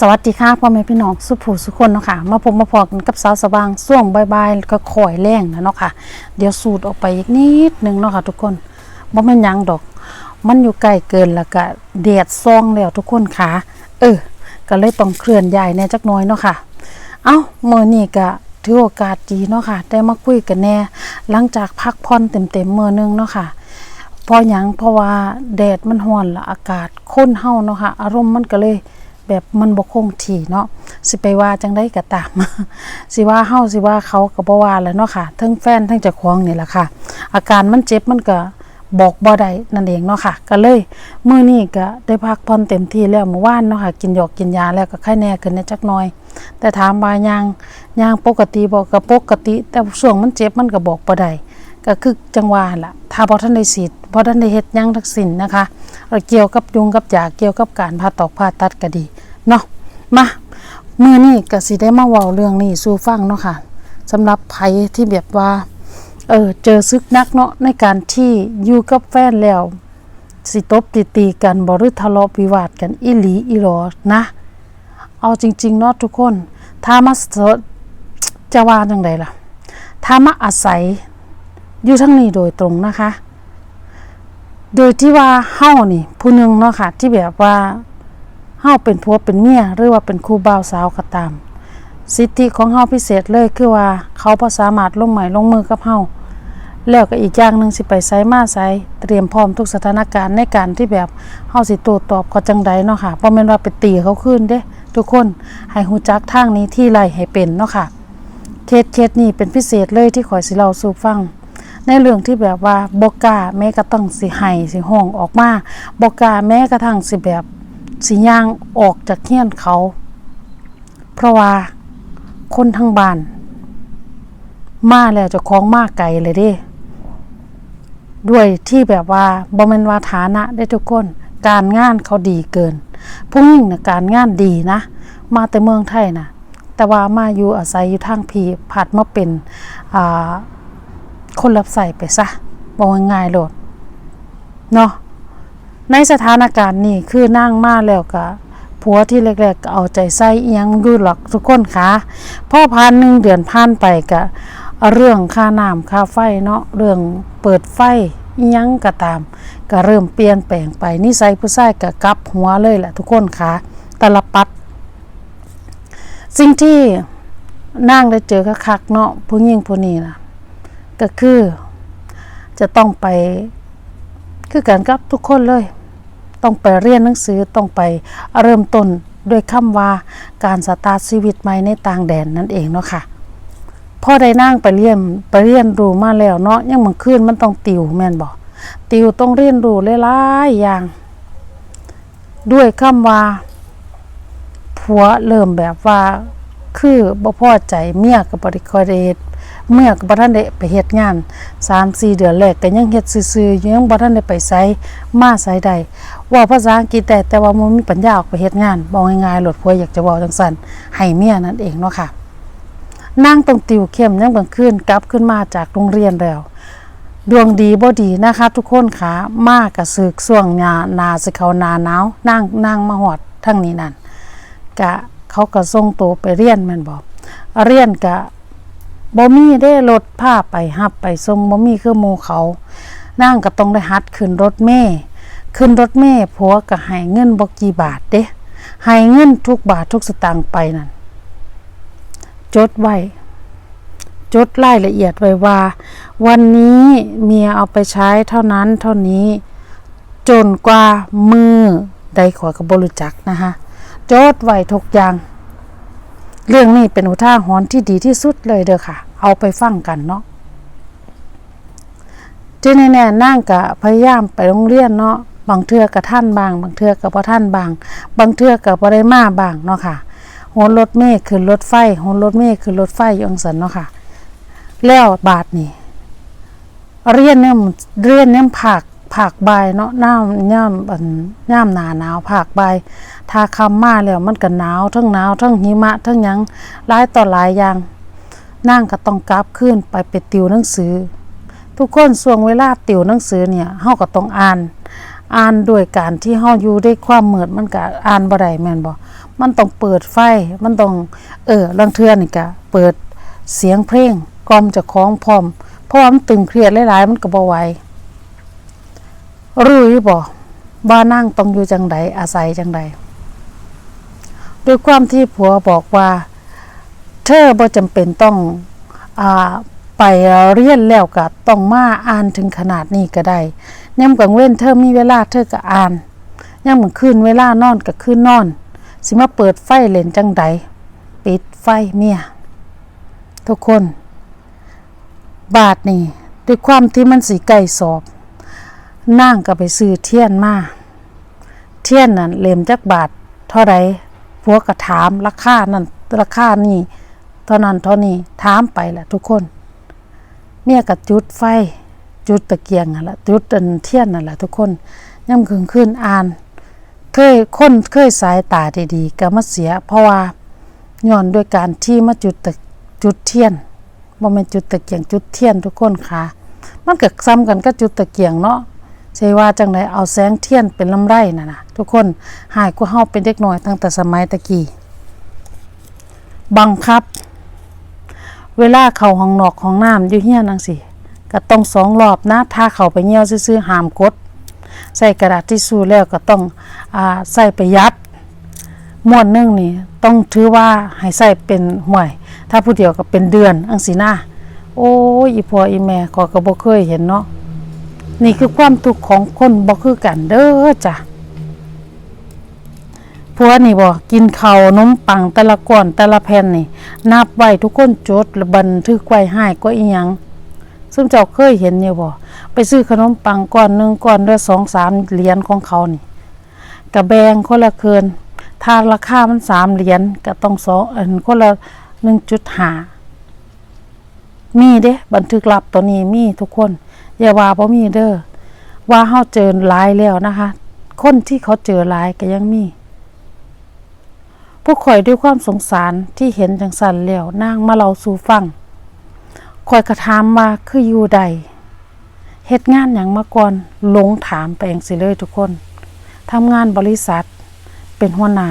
สวัสดีค่ะพ่อแม่พี่น้องสุภูสุคนเนาะค่ะมาพบมาพอกันกับสาวสว่างช่วงบายๆก็คอยแรงนะเนาะค่ะ เดี๋ยวสูดออกไปอีกนิดนึงเนาะค่ะทุกคนบ่แม่นยังดอก มันอยู่ใกล้เกินแล้วก็แดดซองแล้วทุกคนค่ะ เออ ก็เลยต้องเคลื่อนย้ายแน่จักน่อยเนาะค่ะ เอ้ามื้อนี้ก็ถือโอกาสดีเนาะค่ะได้มาคุยกันแน่ หลังจากพักผ่อนเต็มๆมื้อนึงเนาะค่ะพราะหยังเพราะว่าแดดมันร้อนละอากาศข้นเฮาเนาะค่ะ อารมณ์มันก็เลย แบบมันบ่คงที่เนาะสิไปว่าจังได้ก็ตามสิว่าเฮาสิว่าเขาก็บ่ว่าแล้วเนาะค่ะทั้งแฟนทั้งเจ้าของนี่แหละค่ะ อาการมันเจ็บมันก็บอกบ่ได้นั่นเองเนาะค่ะ ก็เลยมื้อนี้ก็ได้พักผ่อนเต็มที่แล้วเมื่อวานเนาะค่ะ กินหยอกกินยาแล้วก็ไข้แน่ขึ้นในจักหน่อย แต่ถามว่ายางยางปกติบ่ก็ปกติ แต่ช่วงมันเจ็บมันก็บอกบ่ได้ ก็คือจังหวะล่ะถ้าบ่ทันได้ฉีดบ่ทันได้เฮ็ดยังทั้งสิ้นนะคะแล้วเกี่ยวกับยุงกับยาเกี่ยวกับการผ่าตอกผ่าตัดก็ดีเนาะมามื้อนี้ก็สิได้มาเว้าเรื่องนี้สู่ฟังเนาะค่ะสำหรับไผที่แบบว่าเออเจอซึกนักเนาะในการที่อยู่กับแฟนแล้ว สิตบตีตีกันบ่หรือทะเลาะวิวาทกันอีหลีอีหลอนะ เอาจริง ๆ เนาะทุกคน ถ้ามาจะว่าจังไดล่ะ ถ้ามาอาศัย อยู่ทั้งนี้โดยตรงนะคะ โดยที่ว่าเฮ้านี่ผู้หนึงเนาะค่ะ ที่แบบว่าเฮ้าเป็นผัวเป็นเมียหรือว่าเป็นคู่บ่าวสาวก็ตาม สิทธิของเฮ้าพิเศษเลยคือว่าเขาบ่สามารถลงไม้ลงมือกับเฮ้าแล้วก็อีกอย่างหนึ่งสิไปไสมาไสเตรียมพร้อมทุกสถานการณ์ในการที่แบบเฮาสิโต้ตอบเขาจังใดเนาะค่ะบ่แม่นว่าไปตีเขาคืนเด้ ทุกคนให้ฮู้จักทางนี้ที่ไรให้เป็นเนาะค่ะเคสเคสนี้เป็นพิเศษเลยที่ขอยสิเล่าสู่ฟัง ในเรื่องที่แบบว่าบกล้าแม้กระทั่งสิไห้สิห้องออกมาบกล้าแม้กระทั่งสิแบบสิย่างออกจากเฮียนเขา เพราะว่าคนทั้งบ้านมาแล้วจะคล้องมากไกลเลยด้ด้วยที่แบบว่าบ่แม่นว่าฐานะได้ทุกคน การงานเขาดีเกิน ผู้หญิงนะการงานดีนะ มาแต่เมืองไทยนะแต่ว่ามาอยู่อาศัยอยู่ทางพีผัดมาเป็นอ่า คนรับใส่ไปซะบอกง่ายๆโลดเนาะในสถานการณ์นี้คือนั่งมาแล้วก็ผัวที่แรกๆก็เอาใจใส่อียังอยู่หรอกทุกคนค่ะพ่อผ่านหนึ่งเดือนผ่านไปก็เรื่องค่าน้ำค่าไฟเนาะเรื่องเปิดไฟอียังก็ตาม ก็เริ่มเปลี่ยนแปลงไปนิสัยผู้ชายก็กลับหัวเลยแหละทุกคนค่ะตลปัด สิ่งที่นั่งได้เจอคักๆเนาะผู้หญิงผู้นี้นะ ก็คือ จะต้องไปคือกันกับทุกคนเลย ต้องไปเรียนหนังสือต้องไปเริ่มต้นด้วยคำว่าการสตาร์ทชีวิตใหม่ในต่างแดนนั่นเองเนาะค่ะพ่อได้นั่งไปเรียนไปเรียนรู้มาแล้วเนาะยังมันขึ้นมันต้องติวแม่นบอกติวต้องเรียนรู้หลายๆอย่าง ด้วยคำว่าผัวเริ่มแบบว่าคือบ่พอใจเมียกับบริคอยได้เด เมื่อก็บ่ทันได้ไปเฮ็ดงาน3-4เดือนแรกก็ยังเฮ็ดซื่อๆอยู่ยังบ่ทันได้ไปไสมาไสใดว่าภาษาอังกฤษได้แต่ว่าบ่มีปัญญาออกไปเฮ็ดงานบอกง่ายๆโลดผัวอยากจะเว้าจังซั่นให้เมียนั่นเองเนาะค่ะนางต้องติวเข้มยามกลางคืนกลับขึ้นมาจากโรงเรียนแล้ว ดวงดีบ่ดีนะคะทุกคนค่ะมากกับสึกช่วงหนานาสิเขานาหนาวนางนางมาหอดทั้งนี้นั่นกะเขาก็ส่งตัวไปเรียนแมันบอกเรียนกะ บ่มีได้รถพาไปหับไปส่งบ่มีคือหมู่เขานางก็ต้องได้หัดขึ้นรถเมย์ขึ้นรถเมย์ผัวก็ให้เงินบ่กี่บาทเด้ให้เงินทุกบาททุกสตางค์ไปนั่นจดไว้จดรายละเอียดไว้ว่า วันนี้เมียเอาไปใช้เท่านั้นเท่านี้ จนกว่ามือใดขอกับบรู้จักนะคะจดไว้ทุกอย่าง เรื่องนี้เป็นอุทาหรณ์ที่ดีที่สุดเลยเด้อค่ะ เอาไปฟังกันเนาะที่แน่ๆนั่งกะพยายามไปโรงเรียนเนาะบางเทือกับท่านบาง บางเทือกับพ่ท่านบาง บางเทือกับบ่ได้มาบางเนาะค่ะโหนรถเมฆขึ้นรถไฟโหนรถเมฆขึ้นรถไฟอยังสันเนาะค่ะ แล้วบาทนี่เรียนเนี่ยมเรียนเนี่ยผาก ผากใบาเนาะน้ำย่ำอันย่ำหนาหนาวผากใบทาคำมาแล้วมันก็หนาวทั้งหนาวทั้งหิมะทั้งยังหลายต่อหลายอย่างนั่งก็ต้องกลับขึ้นไปไปติวหนังสือ ทุกคนส่วงเวลาติวหนังสือเนี่ยเฮาก็ต้องอ่าน อ่านด้วยการที่เฮาอยู่ด้ความมืดมันก็อ่านบ่ได้แม่นบ่มันต้องเปิดไฟมันต้องเออลังเทือนี่ก็เปิดเสียงเพลงกล่อมจะคล้องพร้อมเพราะว่ามันตึงเครียดหลายๆมันก็บ่ไหว รู้อยู่บ่ว่านั่งต้องอยู่จังใดอาศัยจังใดด้วยความที่ผัวบอกว่า เธอบ่จำเป็นต้องอ่าไปเรียนแล้วก็ต้องมาอ่านถึงขนาดนี้ก็ได้ย่ำกลางเว้นเธอมีเวลาเธอก็อ่านย่ำกลางคืนเวลานอนก็คืนนอน สิมาเปิดไฟเล่นจังใดปิดไฟเมียทุกคน บาทนี่ด้วยความที่มันสีไก่สอบ นั่งก็ไปซื้อเทียนมา เทียนนั่นเล่มจักบาทเท่าไรผัวกก็ถามราคานั่นราคานี่เท่านั้นเท่านี้ถามไปแหละทุกคน เมียก็จุดไฟ จุดตะเกียงนั่นแหละจุดอันเทียนนั่นแหละทุกคนย่ำคืนขึ้นอ่าน เคยคนเคยสายตาดีๆก็มาเสีย เพราะว่าย้อนด้วยการที่มาจุดตะจุดเทียนบ่แม่นจุดตะเกียงจุดเทียนทุกคนค่ะ มันก็ซ้ำกันก็จุดตะเกียงเนาะ ช่ว่าจังไดเอาแสงเทียนเป็นลำไรน่ะนะทุกคนหายกูเฮาเป็นเด็กน้อยตั้งแต่สมัยตะกี้บังคับ เวลาเข้าห้องนอกห้องน้ำอยู่เฮียนังซี่ก็ต้องสองรอบนะถ้าเข้าไปเหี่ยวซื่อๆหามกด ใส่กระดาษทิชชู่แล้วก็ต้องอ่าใส่ไปยัดม้วนนึงนี่ต้องถือว่าให้ใส่เป็นห่วย ถ้าผู้เดียวก็เป็นเดือนอังสีหน้าโอ้ยอีพ่ออีแม่ก็ก็บ่เคยเห็นเนาะ นี่คือความทุกข์ของคนบ่คือกันเด้อจ้ะผัวนี่บ่กินข้าวนมปังแต่ละก้อนแต่ละแผ่นนี่ นับไว้ทุกคนจดและบันทึกไว้ให้ก็อีหยังซึ่งเจ้าเคยเห็นเนี่ยบ่ไปซื้อขนมปังก้อนหนึ่งก้อนละสองสามเหรียญของเขานี่กระแบงคนละเคินถ้าราคามันสามเหรียญก็ต้องสองอันคนละหนึ่งจุดหามีเด้บันทึกลับตัวนี้มีทุกคน อย่าว่าบ่มีเด้อว่าเฮาเจอหลายแล้วนะคะ คนที่เขาเจอหลายก็ยังมีผู้ข่อยด้วยความสงสารที่เห็นจังสันแล้วนางมาเล่าสู่ฟังข่อยกระถามว่าคืออยู่ใดเฮ็ดงานอย่างมาก่อนหลงถามไปเองสิเลยทุกคนทำงานบริษัท เป็นหัวหน้า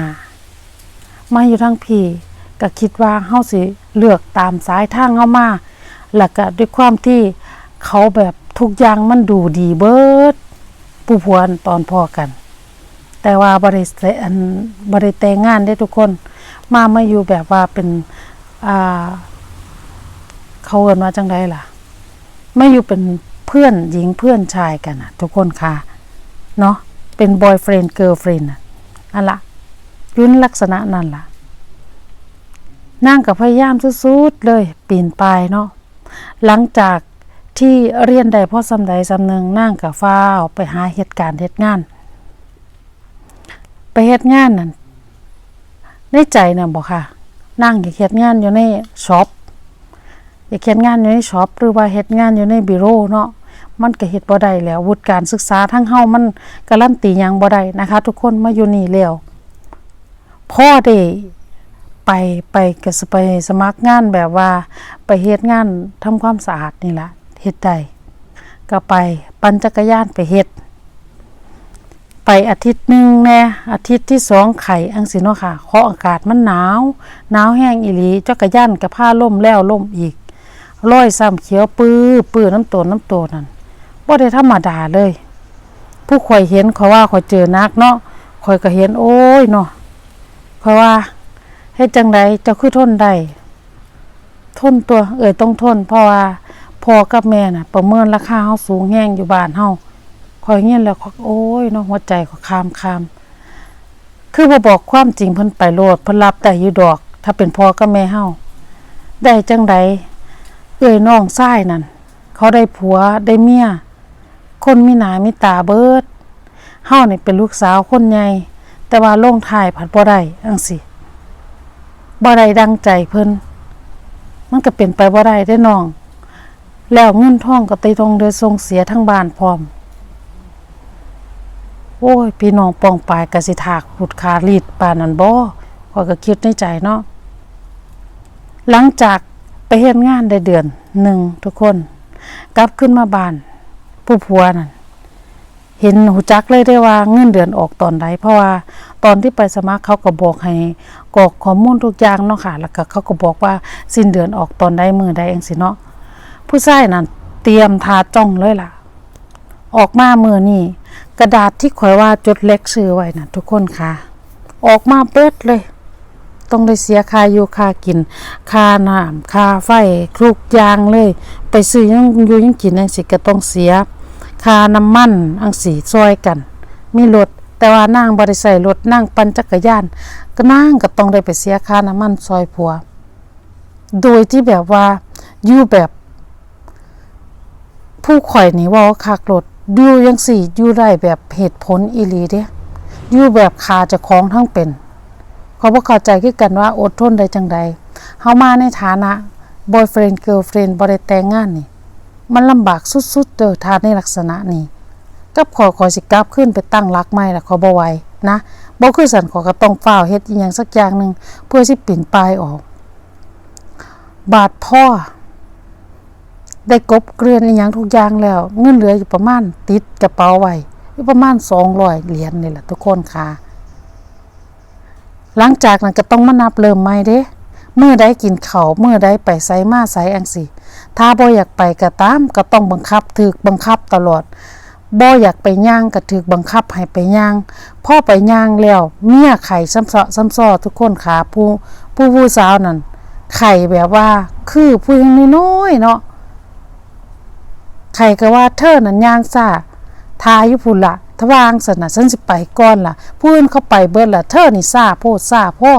มาอยู่ทั้งพี่ก็คิดว่าเฮาสิเลือกตามสายทางเฮามาแล้วก็ด้วยความที่เขาแบบ ทุกอย่างมันดูดีเบิดผู้พวนตอนพอกัน แต่ว่าบริษัทอันบริแต่งงานได้ทุกคน มามาอยู่แบบว่าเป็นอ่าเขาเอินว่าจังไดล่ะไม่อยู่เป็นเพื่อนหญิงเพื่อนชายกันอะทุกคนค่ะเนาะเป็นบอยเฟรนด์เกิร์ลเฟรนด์อะอันละยุ่นลักษณะนั่นล่ะนั่งกับพยายามสุดๆเลยปีนปลายเนาะหลังจาก ที่เรียนได้พอสำใดสำหนึ่งนั่งกับฟ้าวไปหาเหตุการณ์เหตุงาน ไปเหตุงานนั่นในใจน่ะบอกค่ะ นั่งอยากเหตุงานอยู่ในช็อปอยากเฮ็ดงานอยู่ในช็อปหรือว่าเฮ็ดงานอยู่ในบิโรเนาะมันก็เฮ็ดบ่ได้แล้ววุฒิการศึกษาทั้งเฮามันการันตียังบ่ได้นะคะ ทุกคนมาอยู่นี่แล้วพ่อได้ไปไปก็ไปสมัครงานแบบว่าไปเฮ็ดงานทำความสะอาดนี่แหละ เฮ็ดได้ก็ไปปั่นจักรยานไปเฮ็ด ไปอาทิตย์หนึ่งแน่อาทิตย์ที่สองไข่อังสิเนาะค่ะเพราะอากาศมันหนาวหนาวแห้งอีหลีจักรยานกับผ้าล่มแล้วล่มอีกร้อยซ้ำเขียวปื้อปื้อน้ำโตนน้ำโตนั่นบ่ได้ธรรมดาเลย ผู้ข่อยเห็นเขาว่าข่อยเจอนักเนาะข่อยก็เห็นโอ้ยเนาะข่อยว่าเฮ็ดจังไดเจ้าคือทนได้ทนตัว เอ่ยต้องทนเพราะว่า พ่อกับแม่น่ะ ประเมินราคาเฮาสูงแฮงอยู่บ้านเฮาข่อยเงียแล้วข่อยโอ้ยเนาะหัวใจข่อยคามคามคือบ่บอกความจริงเพิ่นไปโลดเพิ่นรับได้อยู่ดอก ถ้าเป็นพ่อกับแม่เฮาได้จังไดเอ้ยน้องชายนั่นเขาได้ผัวได้เมียคนมีหนามีตาเบิดเฮานี่เป็นลูกสาวคนใหญ่แต่ว่าลงทายผัดบ่ได้จังซี่บ่ได้ดังใจเพิ่นมันก็เป็นไปบ่ได้เด้น้อง แล้วเงินทองก็ติตรงเดยส่งเสียทั้งบ้านพร้อม โอ้ย พี่น้องปองปายกสิถากหุดขารีดปานนันบ่ข้อยก็คิดในใจเนาะหลังจากไปเฮ็ดงานได้เดือนหนึ่งทุกคน กลับขึ้นมาบ้าน ผู้ผัวนั่นเห็นหูจักเลยได้ว่าเงินเดือนออกตอนใดเพราะว่าตอนที่ไปสมัครเขาก็บอกให้กรอกข้อมูลทุกอย่างเนาะค่ะ แล้วก็เขาก็บอกว่าสิ้นเดือนออกตอนใดมือใดเองสิเนาะ ผู้ชายนั่นเตรียมทาจ้องเลยล่ะ ออกมาเมื่อนี่กระดาษที่ข่อยว่าจดเล็กซื้อไว้นะทุกคนค่ะ ออกมาเบิดเลย ต้องได้เสียค่าอยู่ค่ากินค่าน้ำค่าไฟคลุกยางเลย ไปซื้อยังอยู่ยังกินจังสิก็ต้องเสียค่าน้ำมันอังสีซอยกัน มีรถแต่ว่านางบริใส่รถนั่งปั่นจักรยาน ก็นั่งก็ต้องได้ไปเสียค่าน้ำมันซอยผัว โดยที่แบบว่าอยู่แบบ ผู้ข่อยนี่ว่าคักรถอยู่ยังสี่อยู่ได้แบบเหตุผลอีหลีเด้อยู่แบบคาจะคล้องทั้งเป็น เขาบ่เข้าใจคือกันว่าอดทนได้จังใดเฮามาในฐานะ boyfriend girlfriend บ่ได้แต่งงานนี่ มันลำบากสุดๆเด้อถ้าในลักษณะนี้กับขอขอยสิกลับขึ้นไปตั้งรักใหม่ล่ะขอบ่ไหวนะบ่คือสันขอก็ต้องฟ้าวเฮ็ดอีหยังสักอย่างหนึงเพื่อสิปิ่นปลายออก บาดพ่อ ได้กบเกลื่อนอีหยังทุกอย่างแล้ว เงินเหลืออยู่ประมาณติดกระเป๋าไว้อยู่ประมาณ200เหรียญนี่แหละทุกคนค่ะ หลังจากนั้นก็ต้องมานับเริ่มใหม่เด้เมื่อใดกินเขาเมื่อใดไปไสมาไสอังสิถ้าบ่อยากไปก็ตามก็ต้องบังคับถูกบังคับตลอดบ่อยากไปย่างก็ถูกบังคับให้ไปย่างพอไปย่างแล้ว เมียไข่ซ้ำซ้อซ้ำซ้อทุกคนค่ะผู้ผู้ผู้สาวนั่นไข่แบบว่าคือผู้ยังน้อยเนาะ ใครก็ว่าเธอนั้นย่างซ่าทายู่พุ่นละถ้าวางสนะฉันสิไปก่อนล่ะผู้นเขาไปเบิดละเธอนี่ซ่าโพดซ่าพ่อ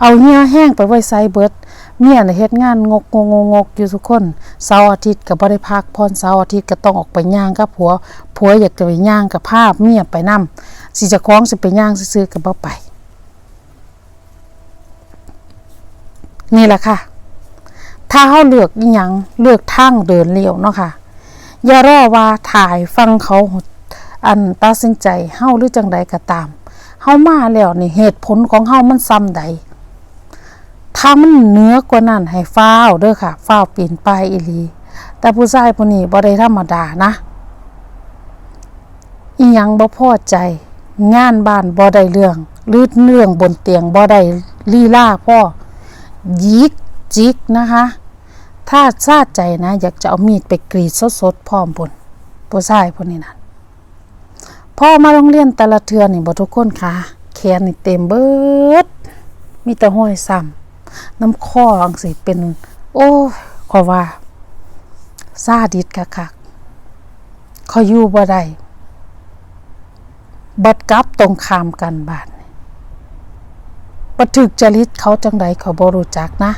เอาเหี้ยแห้งไปไว้ไซเบิดเมียน่ะเฮ็ดงานงกงงงกอยู่ทุกคนเสาร์อาทิตย์ก็บ่ได้พักพรเสาร์อาทิตย์ก็ต้องออกไปย่างกับผัวผัวอยากจะไปย่างกับภาพเมียไปนํสิจะคล้องสิไปย่างซื่อๆก็บ่ไป นี่แหละค่ะ ถ้าเฮาเลือกอีหยังเลือกทางเดินเลี้ยวเนาะค่ะ อย่ารอว่าถ่ายฟังเขาอันตัดสินใจเฮาหรือจังใดก็ตามเฮามาแล้วนี่เหตุผลของเฮามันซ้ำใดถ้ามันเหนือกว่านั้นให้ฟ้าวเด้อค่ะฟ้าวปีนป้ายอีหลี แต่ผู้ชายผู้นี้บ่ได้ธรรมดานะอีหยังบ่พอใจ งานบ้านบ่ได้เรื่องหรือเรื่องบนเตียงบ่ได้ลีลาพ่อยิกจิกนะคะ ถ้าซาดใจนะ อยากจะเอามีดไปกรีดสดๆพร้อมพุ่นผู้ชายผู้นี้นั่นพ่อมาโรงเรียนแต่ละเทือนี่บ่ทุกคนค่ะแขนนี่เต็มเบิด มีแต่ห้อยซ้ำน้ำข้ออังสิเป็น โอ้ขอว่าซาดิสคักๆเขาอยู่บ่ได้บัดกับตรงข้ามกันบาดนี่บ่ถึกจริตเขาจังใดเขาบ่รู้จักนะ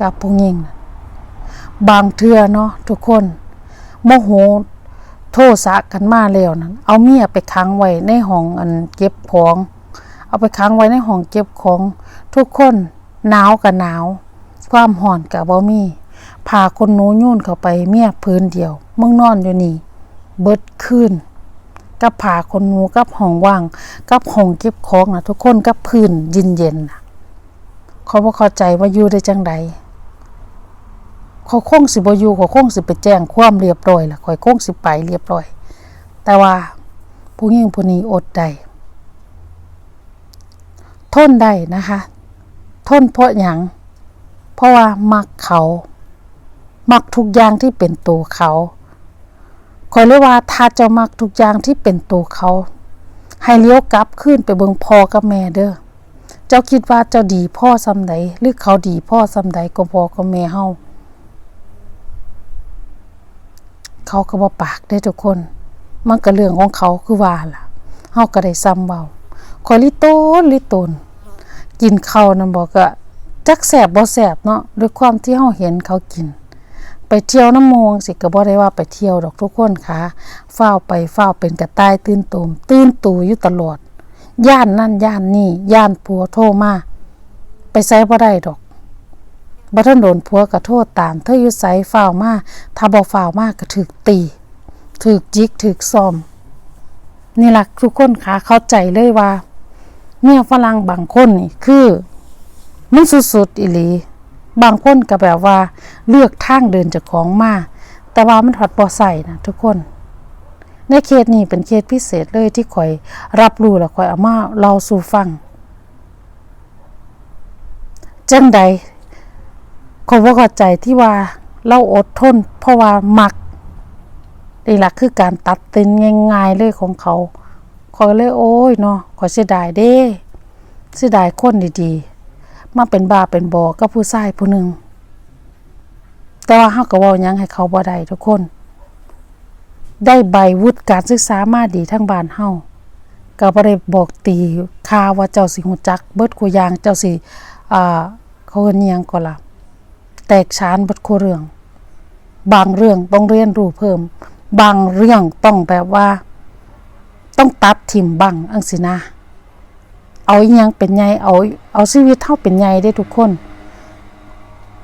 กับผู้หญิงน่ะ บางเทื่อเนาะทุกคนโมโหโทษะกันมาแล้วนั่นเอาเมียไปค้างไว้ในห้องอันเก็บของ เอาไปค้างไว้ในห้องเก็บของ ทุกคนหนาวกับหนาว ความห่อนกับบ่มีพาคนหนูยุ่นเข้าไปเมียพื้นเดียวมึงนอนอยู่นี่ เบิดคืนกับผาคนนูกับห้องว่าง กับห้องเก็บของนะทุกคนกับพื้นเย็นๆนะเขาบ่เข้าใจว่าอยู่ได้จังใด เขาคงสิบอยู่เขาคงสิไปแจ้งความเรียบร้อยละข่อยคงสิไปเรียบร้อย แต่ว่าผู้หญิงผู้นี้อดได้ทนได้นะคะ ทนเพราะหยังเพราะว่ามักเขา มักทุกอย่างที่เป็นตัวเขาข่อยเลยว่าถ้าเจ้ามักทุกอย่างที่เป็นตัวเขา ให้เลี้ยวกลับขึ้นไปเบิงพ่อกับแม่เด้อ เจ้าคิดว่าเจ้าดีพ่อซำใดหรือเขาดีพ่อซำใดก็พ่อก็แม่เฮา เขาก็บ่ปากได้ทุกคน มันก็เรื่องของเขาคือว่าล่ะเฮาก็ได้ซ้ำเว้าคอยลิโตนลิโตนกินเขานั่นบอกก็จักแสบบ่แสบเนาะด้วยความที่เฮาเห็นเขากิน ไปเที่ยวน้ำมงสิก็บ่ได้ว่าไปเที่ยวดอกทุกคนค่ะฟ้าไปฟ้าเป็นกระต่ายตื่นตูมตื่นตูอยู่ตลอดย่านนั่นย่านนี่ย่านผัวโทมาไปไสบ่ได้ดอก บ่ทันโดนผัวก็โทษตามเธออยู่ไสฝ่าวมาถ้าบ่ฝ่าวมากก็ถูกตีถูกจิกถูกซ้อม นี่ล่ะทุกคนค่ะเข้าใจเลยว่าเมียฝรั่งบางคนนี่คือมันสุดๆอีหลี บางคนก็แบบว่าเลือกทางเดินจากของมา แต่ว่ามันถอดบ่ใส่นะทุกคน ในเคสนี้เป็นเคสพิเศษเลยที่ข่อยรับรู้แล้วข่อยเอามาเล่าสู่ฟังจังใด ข่อยบ่เข้าใจที่ว่าเราอดทน เพราะว่ามักนี่ล่ะคือการตัดตินง่ายๆเลยของเขาข่อเลยโอ้ยเนาะขอเสียดายเด้เสียดายคนดีๆ มาเป็นบาเป็นบอกกับผู้ชายผู้หนึ่งแต่ว่าเฮาก็เว้ายังให้เขาบ่ได้ทุกคน ได้ใบวุฒิการศึกษามาดีทั้งบ้านเฮาก็บ่ได้บอกตีค่าว่าเจ้าสิฮู้จัก เบิดกูอย่างเจ้าสิอ่าเขาเอิ้นหยังก็ล่ะ ตกฉานเบิดคูเรื่อง บางเรื่องต้องเรียนรู้เพิ่ม บางเรื่องต้องแบบว่า ต้องตัดทิมบังอังสินะ เอาอีหยังเป็นใหญ่เอา เอาชีวิตเฮาเป็นใหญ่ได้ทุกคน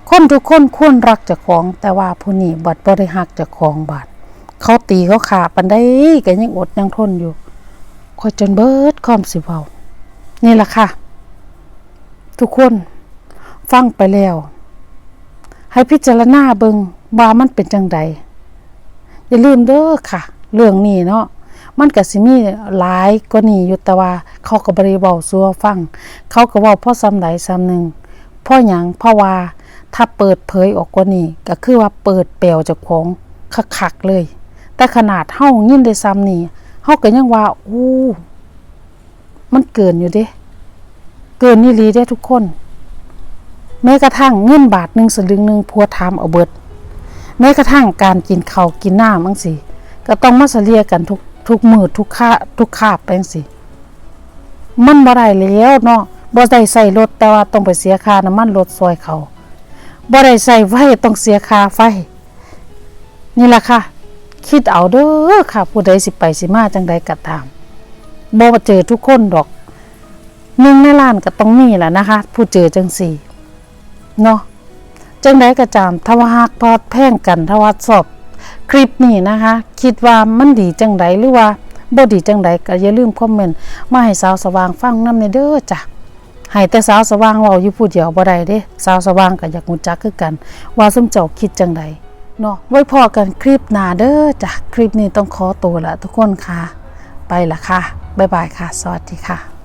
คนทุกคนควรรักเจ้าของ แต่ว่าผู้นี้บัดบ่ได้ฮักเจ้าของบาดเขาตีเขาขาปันได้ก็ยังอดยังทนอยู่คอยจนเบิดความสิเว้านี่แหละค่ะ ทุกคนฟังไปแล้ว ให้พิจารณาเบิงว่ามันเป็นจังใดอย่าลืมเด้อค่ะ เรื่องนี้เนาะมันก็สิมีหลายกว่านี้อยู่แต่ว่าเขาก็บ่ได้เว้าสู่เราฟัง เขาก็เว้าพราะซ้ำใดซ้ำหนึ่งพราะหยังพราะว่าถ้าเปิดเผยออกกว่านี้ก็คือว่าเปิดแปลวจากของคักๆเลย แต่ขนาดเฮายินได้ซ้ำนี่เฮาก็ยังว่าอู้มันเกินอยู่เด้ เกินนี่ลีเด้ทุกคน แม้กระทั่งเงินบาทหนึ่งสลึงหนึ่งพัวถามเอาเบิด แม้กระทั่งการกินเขากินหน้ำจังสิก็ต้องมาเสลียกันทุกทุกมือทุกค่าทุกคาบไปสิมันบ่ได้แล้วเนาะบ่ได้ใส่รถแต่ว่าต้องไปเสียค่าน้ำมันรถซอยเขาบ่ได้ใส่ไฟต้องเสียค่าไฟ นี่แหละค่ะ คิดเอาเด้อค่ะ ผู้ใดสิไปสิมาจังใดก็ตามบ่เจอทุกคนดอกหนึ่งในล้านก็ต้องมีแหละนะคะ ผู้เจอจังสี่ เนาะจังไดก็จามทว่าฮักพอดแพ่งกันทว่าสอบคลิปนี้นะคะ คิดว่ามันดีจังไดหรือว่าบ่ดีจังไดก็อย่าลืมคอมเมนต์มาให้สาวสว่างฟังนำเด้อจ้ะให้แต่สาวสว่างเว้าอยู่ผู้เดียวบ่ได้เด้สาวสว่างก็อยากรู้จักคือกัน ว่าซุมเจ้าคิดจังไดเนาะไว้พอกันคลิปหน้าเด้อจ้ะคลิปนี้ต้องขอตัวละทุกคนค่ะ ไปละค่ะบ๊ายบายค่ะ สวัสดีค่ะ